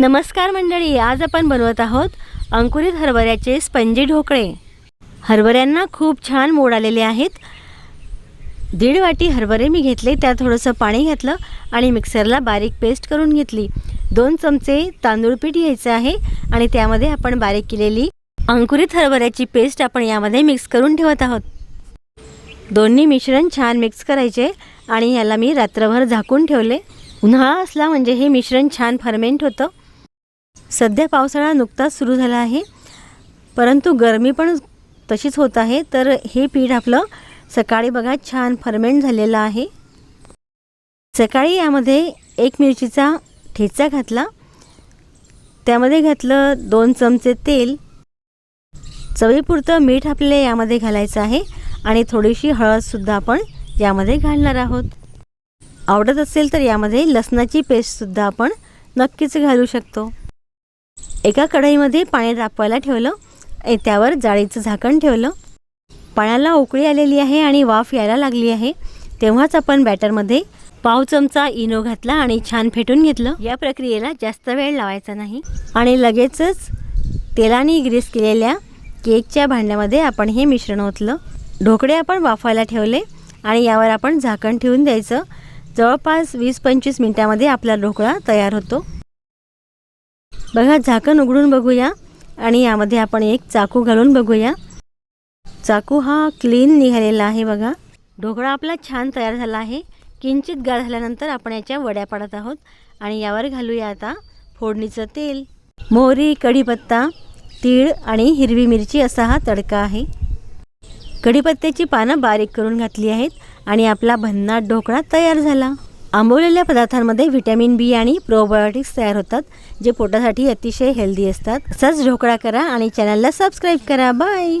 नमस्कार मंडळी आज आपण बनवत आहोत अंकुरित हरभऱ्याचे स्पंजी ढोकळे. हरभऱ्यांना खूप छान मोड आलेले आहेत. दीड वाटी हरभरे मी घेतले त्यात थोडंसं पाणी घातलं आणि मिक्सरला बारीक पेस्ट करून घेतली. दोन चमचे तांदूळ पीठ घ्यायचं आहे आणि त्यामध्ये आपण बारीक केलेली अंकुरित हरभऱ्याची पेस्ट आपण यामध्ये मिक्स करून ठेवत आहोत. दोन्ही मिश्रण छान मिक्स करायचे आणि याला मी रात्रभर झाकून ठेवले. उन्हाळा असला म्हणजे हे मिश्रण छान फर्मेंट होतं. सध्या पावसाळा नुकताच सुरू झाला आहे. परंतु गरमी पण तशीच होत आहे. तर हे पीठ आपलं सकाळी बघा छान फर्मेंट झालेलं आहे. सकाळी यामध्ये एक मिरचीचा ठेचा घातला. त्यामध्ये घातलं दोन चमचे तेल. चवीपुरतं मीठ आपल्याला यामध्ये घालायचं आहे आणि थोडीशी हळदसुद्धा आपण यामध्ये घालणार आहोत. आवडत असेल तर यामध्ये लसणाची पेस्टसुद्धा आपण नक्कीच घालू शकतो. एका कढईमध्ये पाणी तापवायला ठेवलं. त्यावर जाळीचं झाकण ठेवलं. पाण्याला उकळी आलेली आहे आणि वाफ यायला लागली आहे. तेव्हाच आपण बॅटरमध्ये पाव चमचा इनो घातला आणि छान फेटून घेतलं. या प्रक्रियेला जास्त वेळ लावायचा नाही. आणि लगेचच तेलाने ग्रीस केलेल्या केकच्या भांड्यामध्ये आपण हे मिश्रण ओतलं. ढोकळे आपण वाफायला ठेवले आणि यावर आपण झाकण ठेवून द्यायचं. जवळपास वीस पंचवीस मिनटामध्ये आपला ढोकळा तयार होतो. बघा झाकण उघडून बघूया आणि यामध्ये आपण एक चाकू घालून बघूया. चाकू हा क्लीन निघालेला आहे बघा. ढोकळा आपला छान तयार झाला आहे. किंचित गार झाल्यानंतर आपण याच्या वड्या पाडत आहोत आणि यावर घालूया आता फोडणीचं तेल. मोहरी कढीपत्ता तीळ आणि हिरवी मिरची असा हा तडका आहे. कढीपत्त्याची पानं बारीक करून घातली आहेत आणि आपला भन्नाट ढोकळा तयार झाला. आंबवलेल्या पदार्थांमध्ये व्हिटॅमिन बी आणि प्रोबायोटिक्स तयार होतात जे पोटासाठी अतिशय हेल्दी असतात. तसंच ढोकळा करा आणि चॅनलला सबस्क्राईब करा. बाय!